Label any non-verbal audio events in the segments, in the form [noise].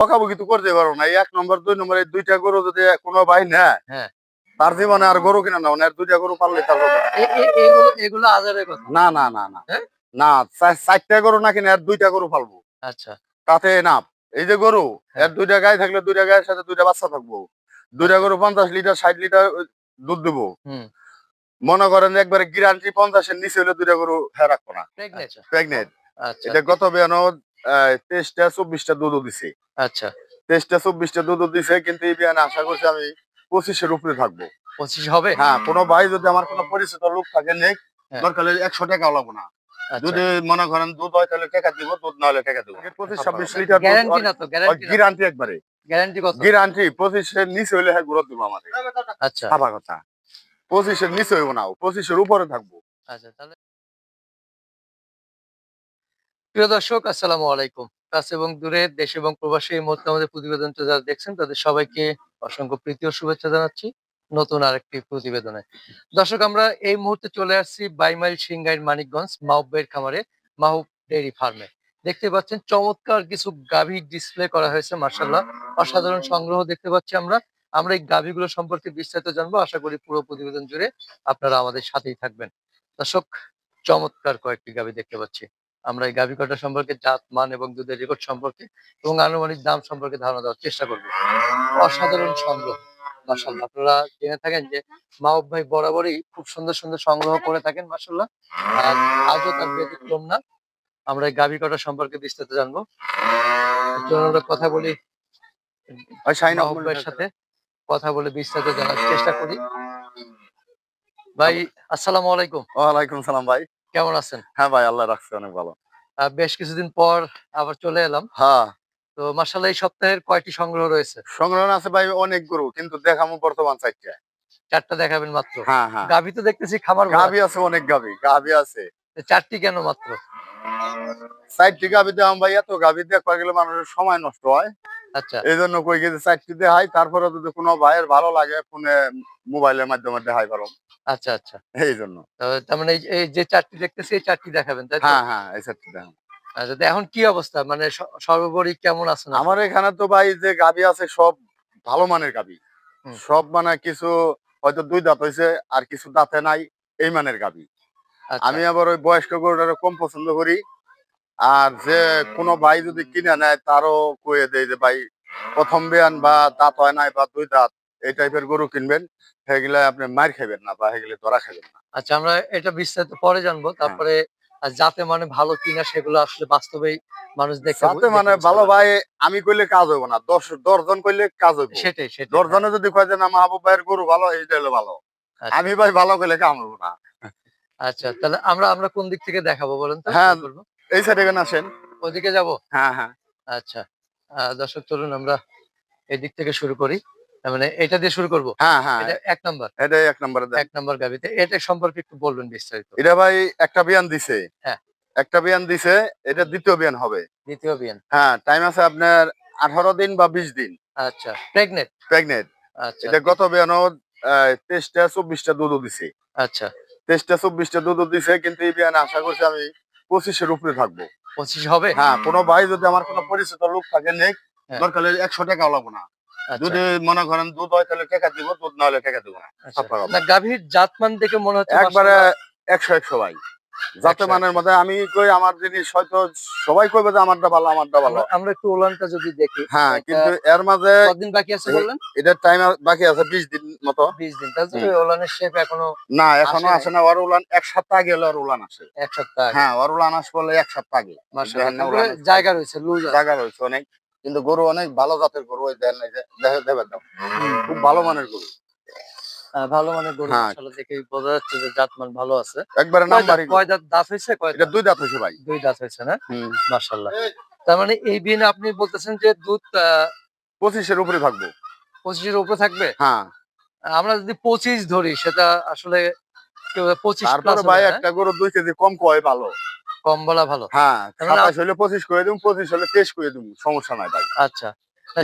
বকাবকি তো করতে পারো না। এক নম্বর দুই নম্বর এই দুইটা গরু যদি কোনো ভাই নেয় হ্যাঁ। তার জীবনে আর গরু কিনা না আর দুইটা গরু পারলে তার এগুলো আজারের কথা? না না না না। হ্যাঁ? না চারটা গরু না কিনে আর দুইটা গরু পালবো। আচ্ছা। তাতে না এই যে গরু হ্যাঁ। এর দুইটা গায়ে থাকলে দুইটা গায়ের সাথে দুইটা বাচ্চা থাকব। দুইটা গরু পঞ্চাশ লিটার ষাট লিটার দুধ দেবো। হুম। মনে করেন একবারে গ্যারান্টি পঞ্চাশের নিচে হলে দুইটা গরু হ্যাঁ রাখব না। প্রেগনেন্ট প্রেগনেন্ট আচ্ছা। এটা গত বিয়ানো তেইশটা চব্বিশটা দুধও দিছে। আচ্ছা। তেইশটা চব্বিশটা দুধও দিছে কিন্তু এই বিয়ানে আশা করছি আমি পঁচিশের উপরে থাকব। পঁচিশ হবে? হ্যাঁ কোনো ভাই যদি আমার কোনো পরিচিত লোক থাকে নেই হ্যাঁ। দরকার হলে একশো টাকাও লাগবো না। আচ্ছা। যদি মনে করেন দুধ হয় তাহলে টাকা দিব দুধ না হলে টাকা দিব। পঁচিশ ছাব্বিশ লিটার গ্যারান্টি না তো গ্যারান্টি গ্যারান্টি একবারে। গ্যারান্টি কত? গ্যারান্টি পঁচিশের নিচে হইলে হ্যাঁ দিব আমাদের। আচ্ছা। কথা। পঁচিশের নিচে হইব না পঁচিশের উপরে থাকব। আচ্ছা তাহলে প্রিয় দর্শক আসসালামু আলাইকুম। কাছে এবং দূরে দেশ এবং প্রবাসী এই মুহূর্তে আমাদের প্রতিবেদনটা যারা দেখছেন? তাদের সবাইকে অসংখ্য প্রীতি ও শুভেচ্ছা জানাচ্ছি নতুন আরেকটি প্রতিবেদনে। দর্শক, আমরা এই মুহূর্তে চলে আসছি বাইমাইল সিংগাইর মানিকগঞ্জ মাহবের খামারে মাহুব ডেইরি ফার্মে। দেখতে পাচ্ছেন, চমৎকার কিছু গাভী ডিসপ্লে করা হয়েছে মার্শাল্লাহ অসাধারণ সংগ্রহ দেখতে পাচ্ছি আমরা। আমরা এই গাভীগুলো সম্পর্কে বিস্তারিত জানব। আশা করি পুরো প্রতিবেদন জুড়ে আপনারা আমাদের সাথেই থাকবেন। দর্শক, চমৎকার কয়েকটি গাভী দেখতে পাচ্ছি। আমরা এই গাভী কটা সম্পর্কে জাত মান এবং দুধের রেকর্ড সম্পর্কে এবং আনুমানিক দাম সম্পর্কে ধারণা দেওয়ার চেষ্টা করব। অসাধারণ সংগ্রহ। মাসাল্লাহ আপনারা জেনে থাকেন যে মাহব ভাই বরাবরই খুব সুন্দর সুন্দর সংগ্রহ করে থাকেন মাসাল্লাহ আর আজও তার ব্যতিক্রম না। আমরা এই গাভী কটা সম্পর্কে বিস্তারিত জানব। আমরা কথা বলি মাহবুব ভাইয়ের সাথে। কথা বলে বিস্তারিত জানার চেষ্টা করি। ভাই আসসালামু আলাইকুম। ওয়ালাইকুম সালাম ভাই। কেমন আছেন? হ্যাঁ ভাই আল্লাহ রাখছে অনেক ভালো। বেশ কিছুদিন পর আবার চলে এলাম। হ্যাঁ। তো মার্শাল এই সপ্তাহের কয়টি সংগ্রহ রয়েছে? সংগ্রহ আছে ভাই অনেক গরু কিন্তু দেখামু বর্তমান চারটা। চারটা দেখাবেন মাত্র? হ্যাঁ হ্যাঁ। গাভী তো দেখতেছি খাবার। গাভি আছে অনেক গাভি গাভি আছে। চারটি কেন মাত্র? চারটি গাভি দেওয়াম ভাই এত গাভি দেখতে গেলে মানুষের সময় নষ্ট হয়। আচ্ছা। এই জন্য কই গেছে চারটি দেখাই তারপরে যদি কোনো ভাইয়ের ভালো লাগে ফোনে মোবাইলের মাধ্যমে দেখাই পারো আচ্ছা আচ্ছা। এই জন্য তার মানে এই- যে চারটি দেখতেছি এই চারটি দেখাবেন তাই হ্যাঁ হ্যাঁ এই চারটি দেখাম আচ্ছা এখন কি অবস্থা? মানে সর্বোপরি কেমন আছেন আমার এখানে তো ভাই যে গাভি আছে সব ভালো মানের হুম। সব মানে কিছু হয়তো দুই দাঁত হয়েছে আর কিছু দাঁতে নাই এই মানের গাভি আচ্ছা, আমি আবার ওই বয়স্ক গরুটা কম পছন্দ করি। আর যে কোনো ভাই যদি কিনে নেয় তারও কয়ে দেয় যে ভাই প্রথম বিয়ান বা দাঁত হয় নাই বা দুই দাঁত এই টাইপের গরু কিনবেন সেগুলা আপনি মার খাবেন না বা সেগুলো ধরা খাবেন না। আচ্ছা আমরা এটা বিস্তারিত পরে জানব। হ্যাঁ। তারপরে যাতে মানে ভালো কিনা সেগুলো আসলে বাস্তবেই মানুষ দেখে দেখে মানে ভালো ভাই আমি কইলে কাজ হইব না। দশ দশজন কইলে কাজ হইব। সেটাই সেটাই। দশজনে যদি কয় যে না মাহবুব ভাইয়ের গরু ভালো এইটা হলো ভালো। আচ্ছা। আমি ভাই ভালো কইলে কাম হইব না। আচ্ছা তাহলে আমরা আমরা কোন দিক থেকে দেখাবো বলেন তো? হ্যাঁ। এই সাইডে কেন আসেন। ওদিকে যাব? হ্যাঁ হ্যাঁ। আচ্ছা দর্শক চলুন আমরা এই দিক থেকে শুরু করি। মানে এটা দিয়ে শুরু করব? হ্যাঁ হ্যাঁ। এটা এক নাম্বার। এটাই এক নম্বরে এক নাম্বার গাবিতে এটা সম্পর্কে একটু বলবেন বিস্তারিত। এটা ভাই একটা বিয়ান দিছে। হ্যাঁ। একটা বিয়ান দিছে এটা দ্বিতীয় বিয়ান হবে। দ্বিতীয় বিয়ান। হ্যাঁ টাইম আছে আপনার আঠারো দিন বা বিশ দিন। আচ্ছা প্রেগনেন্ট প্রেগনেন্ট আচ্ছা। এটা গত বিয়ানো তেইশটা চব্বিশটা দুধও দিছে। আচ্ছা। তেইশটা চব্বিশটা দুধও দিছে কিন্তু এই বিয়ানে আশা করছি আমি পঁচিশের উপরে থাকব। পঁচিশ হবে? হ্যাঁ কোনো ভাই যদি আমার কোনো পরিচিত লোক থাকে নেই হ্যাঁ। দরকার একশো টাকাও লাগবো না। যদি মনে করেন দুধ হয় তাহলে টাকা দিব দুধ না হলে টাকা দিব না। আচ্ছা। কথা। গাভীর জাতমান দেখে মনে হচ্ছে একবারে একশো একশো ভাই। যাতে মানের মধ্যে আমি কই আমার জিনিস হয়তো সবাই কইবে যে আমারটা ভালো আমারটা ভালো। আমরা- একটু ওলানটা যদি দেখি। হ্যাঁ কিন্তু এর মাঝে কতদিন বাকি আছে বললেন এটার টাইম বাকি আছে বিশ দিন মতো। বিশ দিন। তাহলে। ওলানের শেপ এখনও না এখনও আসে না। ওর উলান এক সপ্তাহ আগে ওর উলান আসে। এক সপ্তাহ হ্যাঁ ওর উলান আসবে এক সপ্তাহ আগে। না। জায়গা রয়েছে লুজ জায়গা রয়েছে অনেক। কিন্তু গরু অনেক ভালো জাতের গরু ওই দেন এই যে দেখে দেবেন দাও খুব ভালো মানের গরু। ভালো মানে গরু হ্যাঁ। মাশাআল্লাহ দেখে বোঝা যাচ্ছে যে জাতমান ভালো আছে। একবারে কয় নাম্বারই কয় দাঁত দাঁত হয়েছে? কয় এটা দুই দাঁত ভাই। দুই দাঁত না? মাশাআল্লাহ তার মানে এই আপনি বলতেছেন যে দুধ উপরে থাকব। পঁচিশের উপরে থাকবে? হ্যাঁ। আমরা যদি পঁচিশ ধরি সেটা আসলে পঁচিশ তারপরে ভাই হ্যাঁ? একটা গরু দুই কেজি কম কয় ভালো। কম বলা ভালো। হ্যাঁ সাতাশ হলে পঁচিশ করে দিম পঁচিশ হলে তেইশ করে সমস্যা নাই ভাই আচ্ছা।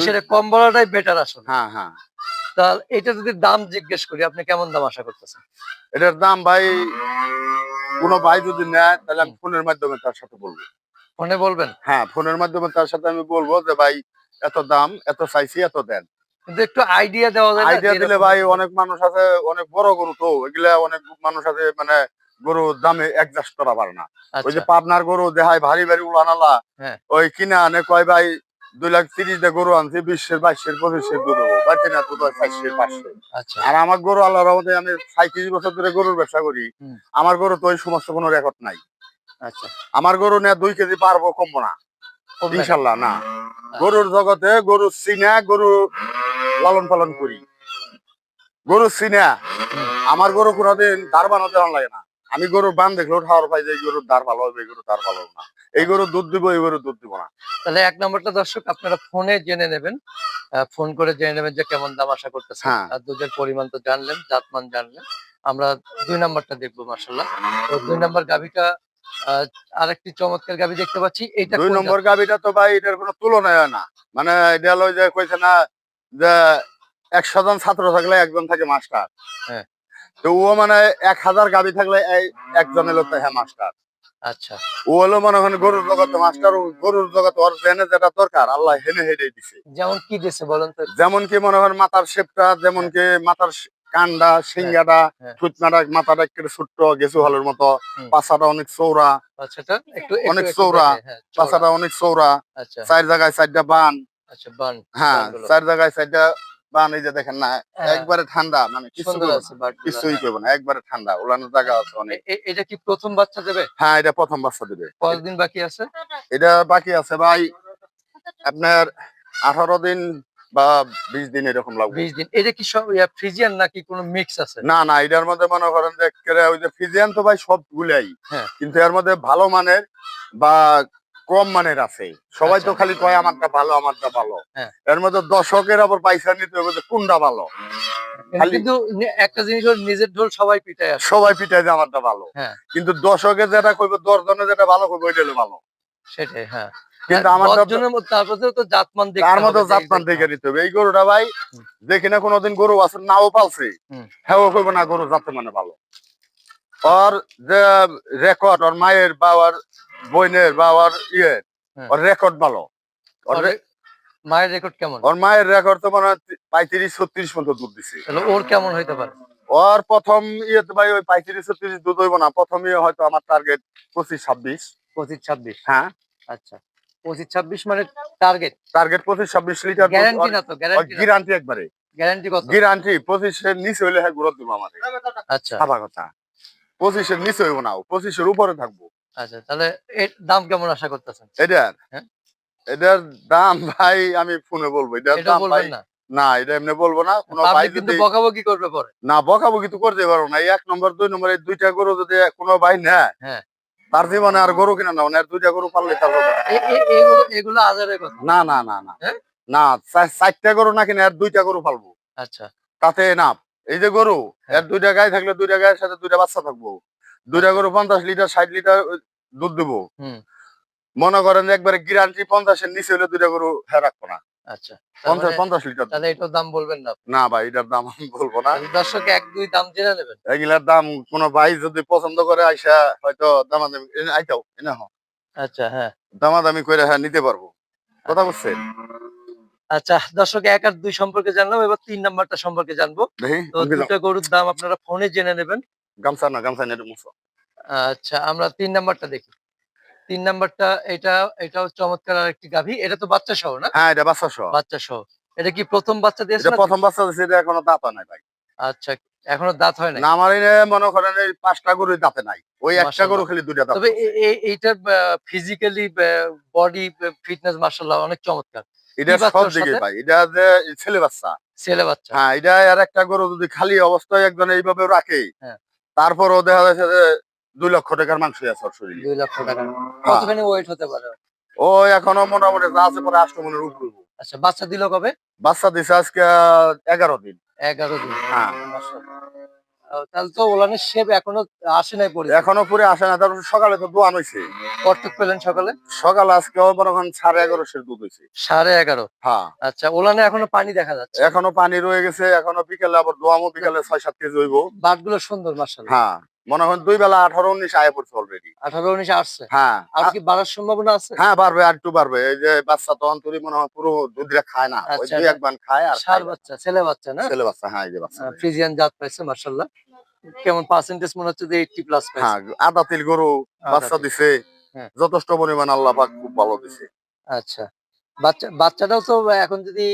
সেটা কম বলাটাই বেটার আসলে। হ্যাঁ হ্যাঁ। তাহলে এটা যদি দাম জিজ্ঞেস করি আপনি কেমন দাম আশা করতেছেন? এটার দাম ভাই কোনো ভাই যদি নেয় তাহলে আমি ফোনের মাধ্যমে তার সাথে বলব। ফোনে বলবেন? হ্যাঁ ফোনের মাধ্যমে তার সাথে আমি বলব যে ভাই এত দাম এত চাইছি এত দেন। কিন্তু একটু আইডিয়া দেওয়া যায় আইডিয়া দিলে ভাই অনেক মানুষ আছে অনেক বড় গরু তো এগুলা অনেক মানুষ আছে মানে গরু দামে অ্যাডজাস্ট করা পারে না। ওই যে আচ্ছা। পাবনার গরু দেখায় ভারী ভারী উড়ানালা হ্যাঁ। ওই কিনে আনে কয় ভাই দুই লাখ তিরিশ দিয়ে গরু আনছি বিশের বাইশের পঁচিশের দুধ হব বাড়তে না দুধ চারশের পাঁচশো আচ্ছা। আর আমার গরু আল্লাহ রহমতে আমি সাঁত্রিশ বছর ধরে গরুর ব্যবসা করি। আমার গরু তো ওই সমস্ত কোনো রেকর্ড নাই। আচ্ছা। আমার গরু নেয়া দুই কেজি পারব কমবো না? ইনশাল্লাহ না। গরুর জগতে গরু চিনা গরু লালন পালন করি। গরু চিনা। আমার গরু কোনোদিন দাঁড় বানাতে লাগে না। আমি গরুর বান দেখলেও ঠাওয়ার পাই যে এই গরুর দাঁড় ভালো হবে এই গরুর দাঁড় ভালো হবে না। এই গরু দুধ দিব এই গরু দুধ দিব না। তাহলে এক নম্বরটা দর্শক আপনারা ফোনে জেনে নেবেন ফোন করে জেনে নেবেন যে কেমন দাম আশা করতেছেন। হ্যাঁ। আর দুধের পরিমাণ তো জানলেন জাতমান জানলেন। আমরা দুই নাম্বারটা দেখব মার্শাল্লাহ তো দুই নাম্বার গাভিটা আরেকটি চমৎকার গাভি দেখতে পাচ্ছি। এইটা দুই নম্বর গাবিটা তো ভাই এটার কোনো তুলনায় হয় না। মানে এটা হলো যে কইছে না যে একশো জন ছাত্র থাকলে একজন থাকে মাস্টার। হ্যাঁ। তো ও মানে এক হাজার গাবি থাকলে এই একজন হ্যাঁ মাস্টার। আচ্ছা। ও হলো মনে হয় গরুর জগতে মাস্টার গরুর জগতে ওর জেনে যেটা দরকার আল্লাহ হেনে দিছে। যেমন কি দিয়েছে বলেন তো? যেমন কি মনে হয় মাথার শেপটা যেমন কি মাথার কান্ডা সিঙ্গাটা হ্যাঁ। ঠুটনাটা মাথাটা একটু ছোট্ট গেছু হালের মতো। পাছাটা অনেক চৌড়া আচ্ছা একটু অনেক হ্যাঁ, চওড়া। পাছাটা অনেক চৌড়া আচ্ছা। চার জায়গায় চারটা বান। আচ্ছা বান। হ্যাঁ চার জায়গায় চারটা বান এই যে দেখেন না হ্যাঁ, একবারে ঠান্ডা মানে কিছু কিছুই হ্যাঁ। করব না একবারে ঠান্ডা ওলানোর জায়গা আছে অনেক। এটা কি প্রথম বাচ্চা দেবে? হ্যাঁ এটা প্রথম বাচ্চা দিবে। কতদিন বাকি আছে? এটা বাকি আছে ভাই আপনার আঠারো দিন বা বিশ দিন এরকম লাগবে। বিশ দিন এটা কি সব ফ্রিজিয়ান নাকি কোনো মিক্স আছে? না না এটার মধ্যে মনে করেন যে ওই যে ফিজিয়ান তো ভাই সব গুলাই হ্যাঁ। কিন্তু এর মধ্যে ভালো মানের বা কম মানের আছে। সবাই তো আচ্ছা। খালি কয় আমারটা ভালো আমারটা ভালো। হ্যাঁ। এর মধ্যে দর্শকের আবার পয়সা নিতে হবে কোনটা ভালো। কিন্তু একটা জিনিস নিজের ঢোল সবাই পিটায় সবাই পিঠায় যে আমারটা ভালো। হ্যাঁ। কিন্তু দর্শকে যেটা কইবে যেটা ভালো কইবে ওইটা ভালো। সেটাই হ্যাঁ। কিন্তু তো- জাতমান তার মতো জাতমান দেখে নিতে হবে। এই গরুটা ভাই। দেখি না কোনোদিন গরু আছে নাও পালছে। হ্যাঁ কইবে না গরু জাতে মানে ভালো। ওর যে রেকর্ড ওর মায়ের বা ওর বোনের বা ওর ইয়ে ওর রেকর্ড ভালো। মায়ের রেকর্ড কেমন? ওর মায়ের রেকর্ড তো মানে পঁয়ত্রিশ ছত্রিশ পর্যন্ত দুধ দিছে। ওর কেমন হইতে পারে? ওর প্রথম ইয়ে তো ভাই ওই পঁয়ত্রিশ ছত্রিশ দুধ হইব না। প্রথম ইয়ে হয়তো আমার টার্গেট পঁচিশ ছাব্বিশ। পঁচিশ ছাব্বিশ? হ্যাঁ। আচ্ছা। পঁচিশ ছাব্বিশ মানে টার্গেট টার্গেট পঁচিশ ছাব্বিশ লিটার গ্যারান্টি না তো? গ্যারান্টি একবারে। গ্যারান্টি কত? গ্যারান্টি পঁচিশের নিচে হইলে হ্যাঁ গুরুত্ব দিব আমাদের। আচ্ছা। কথা। পঁচিশের নিচে হইব না পঁচিশের উপরে থাকব। আচ্ছা তাহলে এর দাম কেমন আশা করতেছেন? এটার? হ্যাঁ। এটার দাম ভাই আমি ফোনে বলব এটার এটা দাম ভাই না? না এটা এমনি বলব না কোনো ভাই কিন্তু বকাবকি করবে পরে। না বকাবকি তো করতে পারব না এই এক নম্বর দুই নম্বর এই দুইটা গরু যদি কোনো ভাই নেয় হ্যাঁ। তার জীবনে আর গরু কিনা না আর দুইটা গরু পারলে তার না। এগুলো আজারের কথা? না না না না। হ্যাঁ? না চারটা গরু না কিনে আর দুইটা গরু পালবো। আচ্ছা। তাতে না এই যে গরু হ্যাঁ। এর দুইটা গায়ে থাকলে দুইটা গায়ের সাথে দুইটা বাচ্চা থাকব। দুইটা গরু পঞ্চাশ লিটার ষাট লিটার দুধ দেবো। হুম। মনে করেন একবারে গ্যারান্টি পঞ্চাশের নিচে হলে দুইটা গরু হ্যাঁ রাখব না। আচ্ছা পঞ্চাশ মানে- পঞ্চাশ লিটার তাহলে এটার দাম বলবেন না না ভাই এটার দাম আমি বলব না। দর্শক এক দুই দাম জেনে নেবেন। এগুলার দাম কোনো ভাই যদি পছন্দ করে আইসা হয়তো দামাদামি এনে আইতাও এনে আচ্ছা হ্যাঁ। দামাদামি করে হ্যাঁ নিতে পারব। কথা বুঝছেন আচ্ছা দর্শক এক আর দুই সম্পর্কে জানলাম এবার তিন নাম্বারটা সম্পর্কে জানব। তো দুটা গরুর দাম আপনারা ফোনে জেনে নেবেন। গামছা না গামছা আচ্ছা আমরা তিন নাম্বারটা দেখি। তিন নাম্বারটা এটা এটাও চমৎকার আর একটি গাভী। এটা তো বাচ্চা সহ না? হ্যাঁ এটা বাচ্চা সহ। বাচ্চা সহ। এটা কি প্রথম বাচ্চা দিয়েছে এটা প্রথম বাচ্চা দিছে এটা এখনও দাঁত নাই ভাই। আচ্ছা এখনও দাঁত হয় না না আমার মনে করেন এই পাঁচটা গরু দাঁতে নাই। ওই একটা গরু খালি দুইটা দাঁত তবে এ- এ- এইটার ফিজিক্যালি বডি ফিটনেস মার্শাল্লাহ অনেক চমৎকার। এটা সব দিকে? ভাই এটা যে ছেলে বাচ্চা। ছেলে বাচ্চা। হ্যাঁ এটা আর একটা গরু যদি খালি অবস্থায় একজন এইভাবে রাখে হ্যাঁ। তারপরও দেখা যাচ্ছে যে দুই লক্ষ টাকার মাংস আছে ওর শরীরে। দুই লক্ষ টাকা হ্যাঁ। কতখানি ওয়েট হতে পারে? ও এখনও মোটামুটি যা আছে পরে আষ্ট মনের উপর। আচ্ছা বাচ্চা দিল কবে? বাচ্চা দিছে আজকে এগারো দিন। এগারো দিন। হ্যাঁ। তাহলে তো ওলানের শেপ এখনও আসে নাই পরে এখনও পুরে আসে না তারপর সকালে তো দোয়ান হয়েছে কর্তক পেলেন সকালে? সকাল আজকে সাড়ে এগারোশের দুধ হয়েছে সাড়ে এগারো? হ্যাঁ। আচ্ছা ওলানে এখনও পানি দেখা যাচ্ছে? এখনও পানি রয়ে গেছে এখনও বিকেলে আবার দোয়ামো বিকেলে ছয় সাত কেজি হইব। বাটগুলো সুন্দর মাসাল হ্যাঁ। মনে হয় দুই বেলা আঠারো উনিশ আয় পড়ছে অলরেডি আঠারো উনিশ আসছে? হ্যাঁ। আর কি বাড়ার সম্ভাবনা আছে? হ্যাঁ বাড়বে আর একটু বাড়বে। এই যে বাচ্চা তো অন্তরি মনে হয় পুরো দুধটা খায় না। ওই আচ্ছা, দুই একবার খায় আর সার বাচ্চা ছেলে বাচ্চা না? ছেলে বাচ্চা হ্যাঁ এই যে বাচ্চা। ফ্রিজিয়ান জাত পাইছে মার্শাল্লাহ কেমন পার্সেন্টেজ মনে হচ্ছে যে এইটটি প্লাস হ্যাঁ আদা তিল গরু বাচ্চা দিছে। হ্যাঁ। যথেষ্ট পরিমাণ আল্লাহ পাক খুব ভালো দিছে। আচ্ছা। বাচ্চা বাচ্চাটাও তো এখন যদি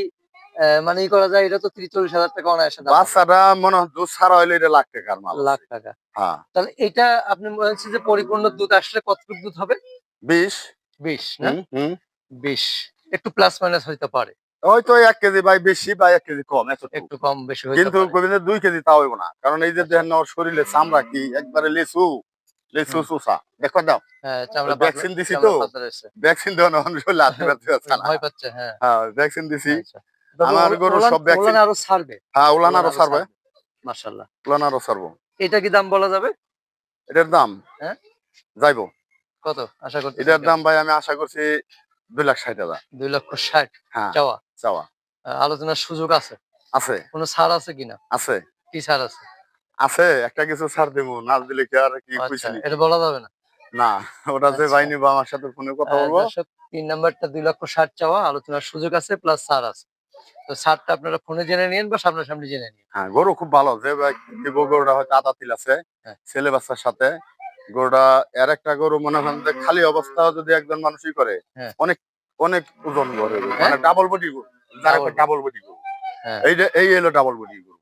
মানে ই করা যায় এটা তো ত্রিশ চল্লিশ হাজার টাকা অনায়াসে বাচ্চাটা মনে হয় দুধ ছাড়া হইলে এটা লাখ টাকার মাল লাখ টাকা। হ্যাঁ। তাহলে এটা আপনি বলছেন যে পরিপূর্ণ দুধ আসলে কতটুকু দুধ হবে? বিশ। বিশ না। বিশ। একটু প্লাস মাইনাস হইতে পারে। হয়তো এক কেজি বেশি বা এক কেজি কম একটু কম বেশি কিন্তু কবিদের দুই কেজি তা হইব না। কারণ এই যে দেখেন ওর শরীরে চামড়া কি একবারে লিচু লিচু হুম। চুষা। দেখো দাও হ্যাঁ ভ্যাকসিন দিছি তো। ভ্যাকসিন দেওয়া না শরীরে আটকে পারতে পারছে না। ভয় পাচ্ছে হ্যাঁ। হ্যাঁ ভ্যাকসিন দিছি। আচ্ছা। আমার ওলান- সব ওলান আরও ছাড়বে। হ্যাঁ উলান আরও ছাড়বে। মাশাল্লাহ উলান আরও ছাড়বো। এটা কি দাম বলা যাবে? এটার দাম? হ্যাঁ? যাইবো। কত? আশা করছি এটার দাম ভাই আমি আশা করছি দুই লাখ ষাট হাজার। দুই লক্ষ ষাট। হ্যাঁ চাওয়া? চাওয়া। আলোচনার সুযোগ আছে? আছে। কোনো ছাড় আছে কিনা? আছে। কি ছাড় আছে? আছে একটা কিছু ছাড় দেবো না দিলে কি আর কি আচ্ছা এটা বলা যাবে না? না ওটা যে আচ্ছা। ভাই নিবো আমার সাথে ফোনে কথা বলব। তিন নাম্বারটা দুই লক্ষ ষাট চাওয়া আলোচনার সুযোগ আছে প্লাস ছাড় আছে। তো ছাড়টা আপনারা ফোনে জেনে নিন বা সামনাসামনি জেনে নিন হ্যাঁ গরু খুব ভালো। যে গরুটা হয়তো আদা তিল আছে হ্যাঁ। ছেলে বাচ্চার সাথে। গরুটা এর একটা গরু মনে করেন যে খালি অবস্থা যদি একজন মানুষই করে হ্যাঁ। অনেক অনেক ওজন গরু। হ্যাঁ? মানে ডাবল বডি গরু। যার ডাবল বডি গরু। হ্যাঁ। এই যে এই এলো ডাবল বডি গরু।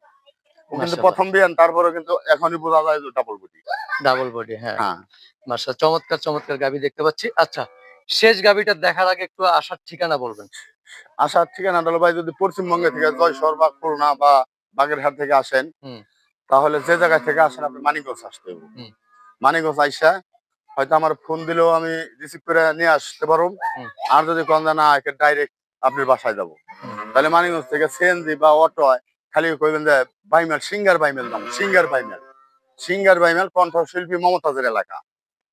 কিন্তু প্রথম বিয়ান তারপরে কিন্তু এখনই বোঝা যায় যে ডাবল বডি ডাবল বডি হ্যাঁ। হ্যাঁ। চমৎকার চমৎকার গাবি দেখতে পাচ্ছি। আচ্ছা শেষ গাবিটা দেখার আগে একটু আসার ঠিকানা বলবেন। আসার ঠিকানা হলো ভাই যদি পশ্চিমবঙ্গে থেকে জয়সর বা খুলনা বা বাগেরহাট থেকে আসেন তাহলে যে জায়গা থেকে আসেন আপনি মানিকগঞ্জ আসতে হবে। মানিকগঞ্জ আইসা হয়তো আমার ফোন দিলেও আমি রিসিভ করে নিয়ে আসতে পারব আর যদি কন না একে ডাইরেক্ট আপনার বাসায় যাব। তাহলে মানিকগঞ্জ থেকে সিএনজি বা অটো খালি কইবেন যে বাইমেল সিঙ্গার বাইমেল নাম সিঙ্গার বাইমেল সিঙ্গার বাইমেল কণ্ঠশিল্পী মমতাজের এলাকা।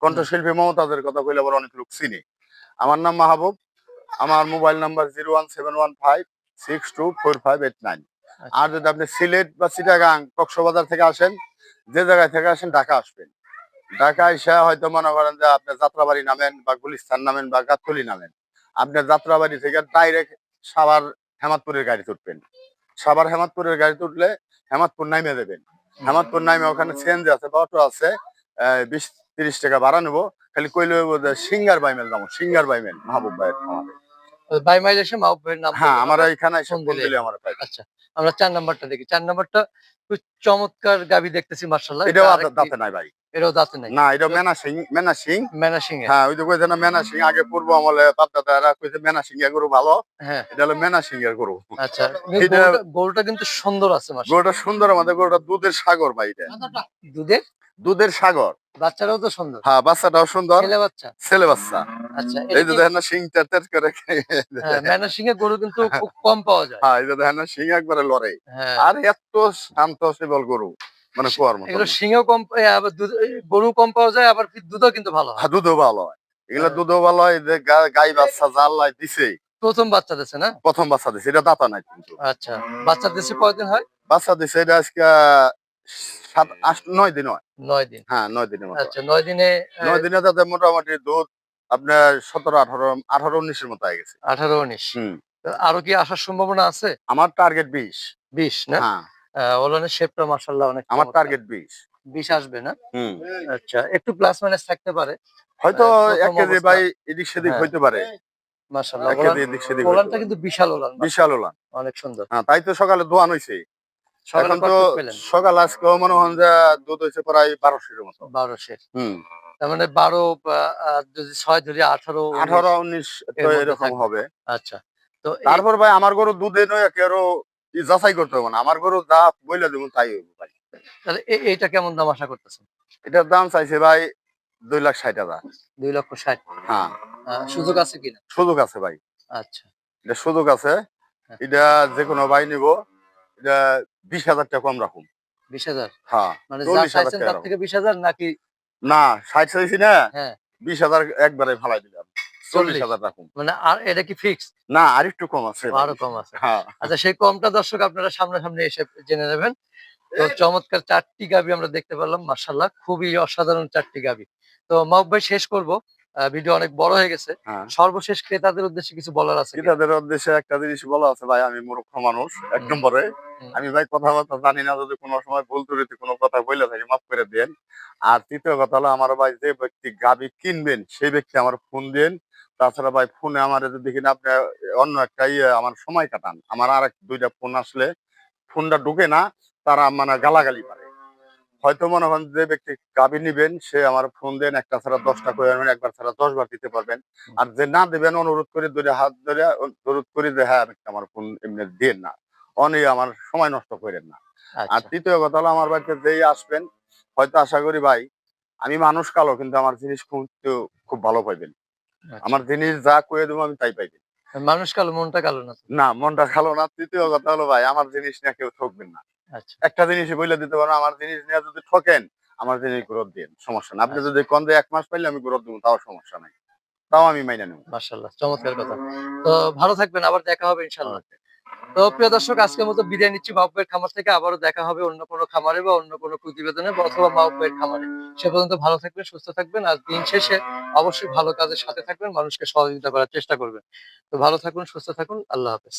কণ্ঠশিল্পী মমতাজের কথা কইলে আবার অনেক লোক চিনি। আমার নাম মাহবুব। আমার mobile number zero one seven one five six two four five eight nine. আর যদি আপনি সিলেট বা চিটাগাং কক্সবাজার থেকে আসেন যে জায়গায় থেকে আসেন ঢাকা আসবেন। ঢাকা এসে হয়তো মনে করেন যে আপনি যাত্রাবাড়ি নামেন বা গুলিস্তান নামেন বা গাতকলি নামেন। আপনি যাত্রাবাড়ি থেকে ডাইরেক্ট সাভার হেমাদপুরের গাড়ি তুলবেন সাভার হেমাদপুরের গাড়ি তুললে হেমাদপুর নামে দেবেন। হেমাদপুর নামে ওখানে সিএনজি আছে বা অটো আছে বিশ তিরিশ টাকা ভাড়া নেব। খালি কইলে সিঙ্গার বাইমেল যাব সিঙ্গার বাইমেল মাহবুব ভাইয়ের আমাদের বাই মাইল এসে মাহবুব ভাইয়ের নাম হ্যাঁ আমার এখানে এসে ফোন ফোন দিলে। দিলে পাই। আচ্ছা আমরা চার নাম্বারটা দেখি। চার নাম্বারটা খুব চমৎকার গাবি দেখতেছি মার্শাল্লাহ এটাও দাঁতে নাই ভাই। এটাও দাঁতে নাই। না এটা মেনা সিং মেনা সিং মেনা সিং হ্যাঁ ওই যে কইছে না মেনা সিং আগে পূর্ব আমলে বাপদাদারা কইছে মেনা সিং এর গরু ভালো। হ্যাঁ। এটা হলো মেনা সিং এর গরু। আচ্ছা [laughs] এটা- গরুটা- কিন্তু সুন্দর আছে গরুটা সুন্দর আমাদের গরুটা দুধের সাগর ভাই এটা। দুধের? দুধের সাগর। বাচ্চারাও তো সুন্দর। হ্যাঁ বাচ্চাটাও সুন্দর। ছেলে বাচ্চা? ছেলে বাচ্চা। আচ্ছা এই যে দেখেন না সিং করে হ্যাঁ মেনা সিং এর গরু কিন্তু খুব কম পাওয়া যায়। হ্যাঁ এই যে দেখেন না সিং একবারে লড়ে হ্যাঁ। আর এত শান্ত সবল গরু। মানে কুয়ার মতো এগুলো সিংও কম আবার গরু কম পাওয়া যায় আবার দুধও কিন্তু ভালো হয়। হ্যাঁ, দুধও ভালো হয়। এগুলো হ্যাঁ। দুধও ভালো হয় যে গাই বাচ্চা জাল লাই দিছে। প্রথম বাচ্চা দিচ্ছে না? প্রথম বাচ্চা দিছে এটা দাতা নাই কিন্তু। আচ্ছা বাচ্চা দিচ্ছে কয়দিন হয়? বাচ্চা দিছে এটা আজকে সাত আট নয় দিন হয়। নয় দিন। হ্যাঁ নয় দিনের মতো আচ্ছা নয় দিনে নয় দিনে তাতে মোটামুটি দুধ আপনার সতেরো আঠারো আঠারো উনিশের মতো হয়ে গেছে। আঠারো উনিশ। হুম। আরও কি আসার সম্ভাবনা আছে? আমার টার্গেট বিশ। বিশ না? হ্যাঁ। ওলানের শেপটা মার্শাল্লাহ অনেক আমার টার্গেট বিশ। বিশ আসবে না? হুম। আচ্ছা একটু প্লাস মাইনাস থাকতে পারে। হয়তো হ্যাঁ, এক কেজি। ভাই এদিক সেদিক হ্যাঁ। হইতে পারে। ওলানটা কিন্তু বিশাল ওলান বিশাল ওলান। অনেক সুন্দর। হ্যাঁ তাই তো সকালে দোয়ান হয়েছে এখন তো সকাল আজকেও মনে হন যে দুধ হয়েছে প্রায় বারোশোর মতো। হুম। তার মানে বারো যদি ছয় ধরি আঠারো আঠারো উনিশ এরকম হবে। আচ্ছা তো তারপর ভাই আমার গরু দুধে নয় কেউ যাচাই করতে হবে না। আমার গরু যা বইলে দেবো তাই হইব ভাই। তাহলে এইটা কেমন দাম আশা করতেছেন? এটার দাম চাইছে ভাই দুই লাখ ষাট হাজার। দুই লক্ষ ষাট। হ্যাঁ। সুযোগ আছে কিনা? সুযোগ আছে ভাই। আচ্ছা। এটা সুযোগ আছে। হ্যাঁ। এটা যে কোনো ভাই নিব এটা বিশ হাজার টাকা কম রাখুন। বিশ হাজার? হ্যাঁ মানে তার থেকে বিশ হাজার নাকি না ষাট চাইছি না হ্যাঁ। বিশ হাজার একবারে ফালাই দিলাম। চল্লিশ হাজার রাখুন। মানে আর এটা কি ফিক্স না আর একটু কম আছে আরও কম আছে। হ্যাঁ। আচ্ছা সেই কমটা দর্শক আপনারা সামনাসামনি এসে জেনে নেবেন। তো চমৎকার চারটি গাবি আমরা দেখতে পেলাম মার্শাল্লাহ খুবই অসাধারণ চারটি গাবি। তো মাহবুব ভাই শেষ করব। ভিডিও অনেক বড় হয়ে গেছে। হ্যাঁ। সর্বশেষ ক্রেতাদের উদ্দেশ্যে কিছু বলার আছে? ক্রেতাদের উদ্দেশ্যে একটা জিনিস বলা আছে ভাই আমি মূর্খ মানুষ এক নম্বরে। আমি ভাই কথাবার্তা জানি না যদি কোনো সময় ভুল ত্রুটি কোনো কথা বলে থাকি মাফ করে দেন। আর তৃতীয় কথা হলো আমার ভাই যে ব্যক্তি গাবি কিনবেন সেই ব্যক্তি আমার ফোন দেন। তাছাড়া ভাই ফোনে আমার যদি কিনা আপনি অন্য একটা ইয়ে আমার সময় কাটান। আমার আর দুইটা ফোন আসলে ফোনটা ঢুকে না তারা মানে গালাগালি পারে হয়তো মনে করেন যে ব্যক্তি গাবি নিবেন সে আমার ফোন দেন একটা ছাড়া দশটা করে আনবেন একবার ছাড়া দশ বার দিতে পারবেন। আর যে না দেবেন অনুরোধ করে ধরে হাত ধরে অনুরোধ করে যে হ্যাঁ আমার ফোন এমনি দেন না। অনেক আমার সময় নষ্ট করেন না। আর আচ্ছা। তৃতীয় কথা হলো আমার বাড়িতে যেই আসবেন হয়তো আশা করি ভাই আমি মানুষ কালো কিন্তু আমার জিনিস খুব খুব ভালো পাইবেন। আমার জিনিস যা কয়ে দেবো আমি তাই পাইবেন মানুষ কালো মনটা কালো না না মনটা কালো না তৃতীয় কথা হলো ভাই আমার জিনিস নিয়ে কেউ ঠকবেন না। আচ্ছা। একটা জিনিস বলে দিতে পারো আমার জিনিস নিয়ে যদি ঠকেন আমার জিনিস গ্রোথ দিন সমস্যা না। আপনি আচ্ছা। যদি কন্দে এক মাস পাইলে আমি গ্রোথ দেবো তাও সমস্যা নাই। তাও আমি মাইনে নেব। মার্শাল্লাহ চমৎকার কথা। তো ভালো থাকবেন আবার দেখা হবে ইনশাল্লাহ তো প্রিয় দর্শক, আজকের মতো বিদায় নিচ্ছি মাহবুবের খামার থেকে। আবারও দেখা হবে অন্য কোনো খামারে বা অন্য কোনো প্রতিবেদনে অথবা মাহবুবের খামারে। সে পর্যন্ত ভালো থাকবেন, সুস্থ থাকবেন আর দিন শেষে অবশ্যই ভালো কাজের সাথে থাকবেন, মানুষকে সহযোগিতা করার চেষ্টা করবেন। তো ভালো থাকুন, সুস্থ থাকুন, আল্লাহ হাফেজ।